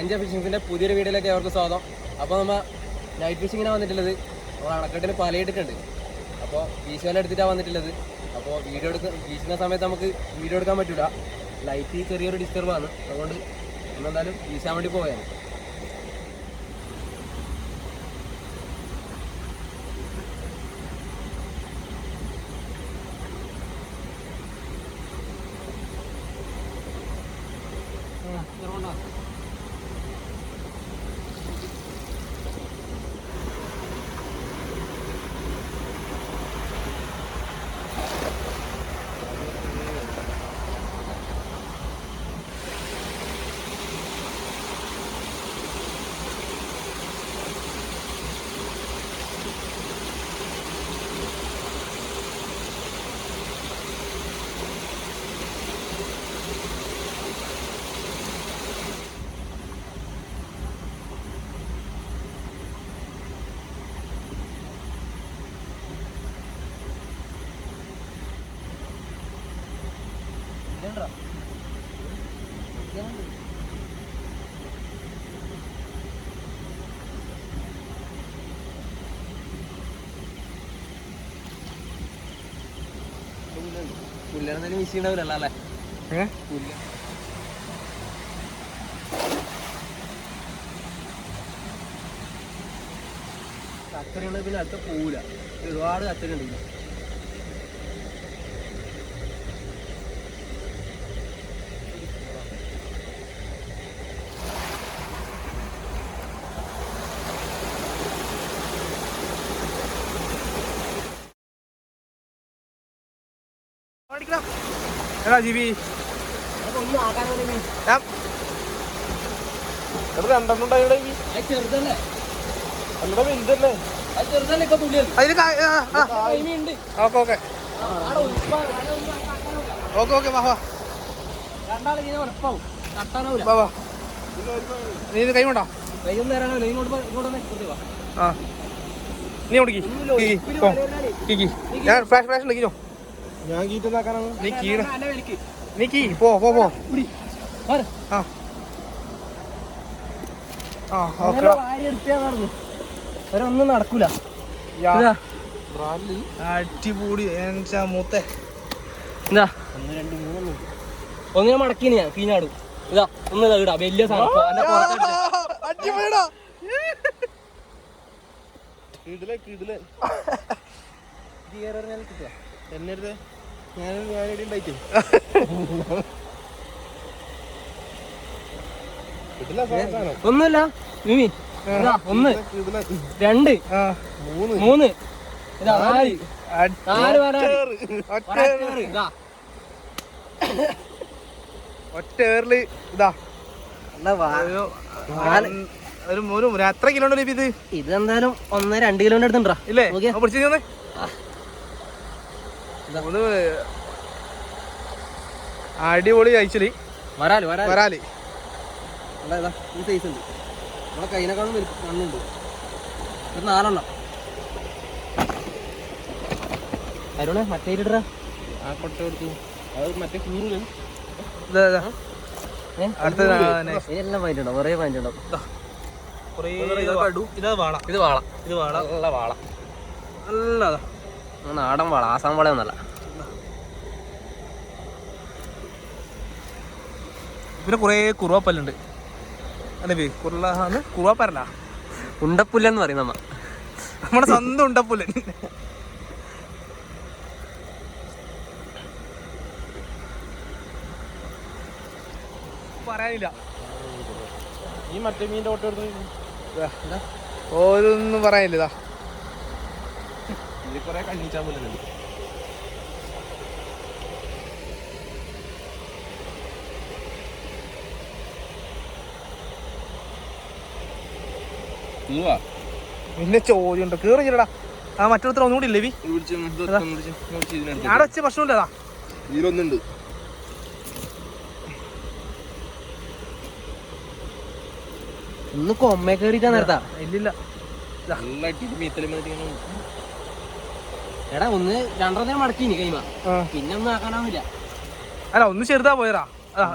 എന്റെ ഫിഷിങ്സിന്റെ പുതിയൊരു വീഡിയോയിലേക്ക് അവർക്ക് സ്വാഗതം. അപ്പോൾ നമ്മൾ നൈറ്റ് ഫിഷിങ്ങിനാണ് വന്നിട്ടുള്ളത്. നമ്മൾ അണക്കെട്ടിന് പലയിട്ടിട്ടുണ്ട് അപ്പോൾ വീശുവല എടുത്തിട്ടാണ് വന്നിട്ടുള്ളത്. അപ്പോൾ വീഡിയോ എടുക്ക വീശുന്ന സമയത്ത് നമുക്ക് വീഡിയോ എടുക്കാൻ പറ്റില്ല ലൈറ്റ് ചെറിയൊരു ഡിസ്റ്റർബാണ് അതുകൊണ്ട് ഇന്നെന്തായാലും വീശാൻ വേണ്ടി പോവുകയാണ്. പുല്ലെന്തായാലും മിസ് ഉണ്ടാവില്ല അല്ലേ? പുല്ല. കത്തറിയുണ്ട് പിന്നെ അടുത്ത പോവില്ല ഒരുപാട് ഇതിൽ. അതിന് ഇനിയുണ്ട് ഓക്കെ ഓക്കെ. ഓക്കെ ഓക്കെ വാ വാ. വാ വാ. നീ ഇത് കൈ കൊണ്ടോ ആ. നീ ഓടിക്കി ഞാൻ ഫ്ലാഷ് ഫ്ലാഷ് ഉണ്ടെങ്കിലോ ഞാൻ കീറ്റുന്നാക്കാനാണ് നീ. നീ കീ. പോ പോ പോ. ആ ഓക്കെ. ഒന്നും നടക്കൂല. ഇതാ. അടിപൊളി. മൂത്തെ? ഇതാ. ഒന്ന് ഞാൻ മടക്കിന് ഞാൻ പീഞ്ഞാടും ഇതാ ഒന്ന് ഇതാ ഇടാ. വലിയ സാധനം. കിടിലെ കിടിലെ ഇത് ഞാൻ ഞാനിവിടെ ഉണ്ടായിട്ടേ ഒന്നുമില്ല. മിമി ഇതാ ഒന്ന് രണ്ട് മൂന്ന്. മൂന്ന്. ഇതാ നാല്. അടി- നാല് വരാൽ ഒറ്റ ഒരറ്റേറ്. ഇതാ. ഇതാ. ഒരു ഒരു എത്ര കിലോ ഉണ്ട് ഇത്? എന്തായാലും ഒന്ന് രണ്ട് കിലോമീറ്റർ അടുത്തുണ്ടാ? ഇല്ലേ? പിടിച്ച് ഒന്ന് അടിപൊളി കഴിച്ചൽ. വരാൽ വരാൽ. വരാൽ. അല്ല ഇതാ ഈ സൈസ് ഉണ്ട്. നമ്മളെ കൈനെക്കാളും വലുപ്പം കണ്ണുണ്ട്. ഒരു നാലെണ്ണം. അരുണേ മറ്റേ ഇടാ ആ കൊട്ട കൊടുത്തു അത് മറ്റേ കൂറിൽ ഇതാ, ഇതാ. അടുത്ത എല്ലാം പൈന്റ് ഉണ്ടാവും കുറേ പൈന്റ് ഉണ്ടാവും കുറേ ഇതാ വാള. ഇത് വാള. ഇത് വാള. നല്ല വാള. നല്ലതാ. ആ നാടൻ വാള ആസാം വാള പിന്നെ കുറേ കുറുവാപ്പല്ലുണ്ട്. അല്ലേ കുറുള്ളാന്ന് കുറുവാപ്പരല്ല. ഉണ്ടപ്പുല്ലെന്ന് പറയും നമ്മ. നമ്മുടെ സ്വന്തം ഉണ്ടപ്പുല്ലൻ പറയാനില്ല. ഈ മറ്റേ മീന്റെ ഓട്ടോ എടുത്തു ഓരോന്നും പറയാനില്ല ഇതാ ഇതിൽ കുറെ കണ്ണീച്ചാൻ പോലെ പിന്നെ ചോദ്യം ഉണ്ടോ കേറി ചെല്ലടാ ആ മറ്റൊരുത്തർ ഒന്നുകൂടി ഇല്ലേ വി? ആടെ വെച്ച പ്രശ്നമില്ലതാ ഇതിലൊന്നുണ്ട്. ഒന്ന് കൊമ്മ കയറിട്ടാ നേരത്താ. ഇല്ലില്ല. എടാ ഒന്ന് രണ്ടെണ്ണം മടക്കിനി കൈമ. പിന്നെ ഒന്നും ആക്കാനാവില്ല. അല്ല ഒന്ന് ചെറുതാ പോയറാ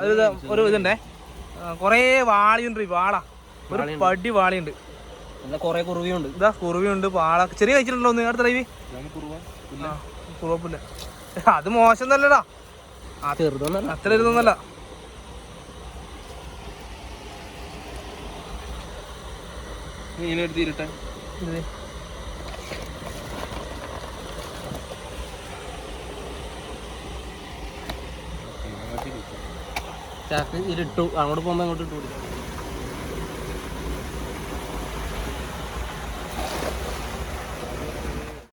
ഒരു ഇത് ഒരു ഇതുണ്ടേ. കൊറേ വാളിയുണ്ട് വാളാ വാള. ഒരു പടി വാളിയുണ്ട്. പിന്നെ കുറെ കുറുവിയുണ്ട്. ഇതാ കുറുവിയുണ്ട് പാള ചെറിയ കഴിച്ചിട്ടുണ്ടോ ഒന്ന്? അടുത്ത ലൈവി ഇതാണ് കുറുവ. ആ കുഴപ്പമില്ല അത് മോശം തന്നെടാ ആ ചെറുതൊന്നല്ല. അത്ര ചെറുതൊന്നല്ല. ഇങ്ങനെ ചാക്ക് ഇതിലിട്ടു. അങ്ങോട്ട് പോകുമ്പോ അങ്ങോട്ട് ഇട്ടു കൊടുക്കാം.